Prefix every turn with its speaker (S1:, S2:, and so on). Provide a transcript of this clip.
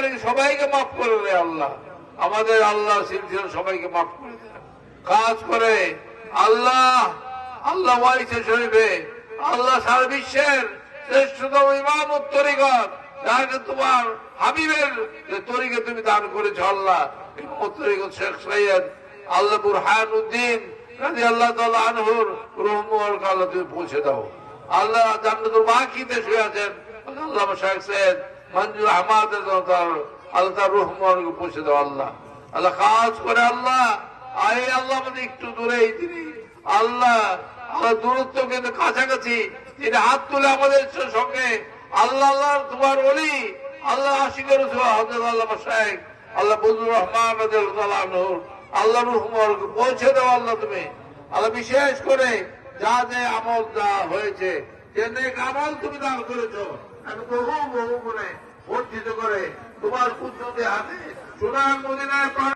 S1: গুণাগারী সবাইকে মাফ করে দে আল্লাহ। আমাদের আল্লাহ সিলসিলা সবাইকে মাফ করে কাজ করে, আল্লাহ আল্লাহ শরীফে, আল্লাহ সারা বিশ্বের শ্রেষ্ঠতম ইমাম যাকে তোমার হাবিবের তরিকে তুমি দান করেছ আল্লাহ। শেখ সৈয়দ আল্লাহ বুরহান উদ্দিন আল্লাহ আনহুর আল্লাহ তুমি পৌঁছে দাও। আল্লাহ জান্নাতুল বাকিতে শুয়ে আছেন। আল্লাহ শেখ সৈয়দ মঞ্জুর আহমদ আল্লাহ তার রহমুরকে পৌঁছে দাও, আল্লাহ। আল্লাহ কাজ করে আল্লাহ। আরে আল্লাহ আমাদের একটু দূরে তিনি। আল্লাহ আল্লাহ দূরত্ব কিন্তু কাছাকাছি। তিনি হাত তুলে আমাদের সঙ্গে। আল্লাহ আল্লাহ তোমার বলি আল্লাহ আশিকের আল্লাহ আল্লাহ বজুর রহমান আল্লাহ রহমান পৌঁছে দাও, আল্লাহ তুমি। আল্লাহ বিশেষ করে যা যে আমল যা হয়েছে যে আমল তুমি দান করেছ। আমি বহু বহু মনে বর্ধিত করে তোমার কুদ্রতে হাতে সোনার মদিনায়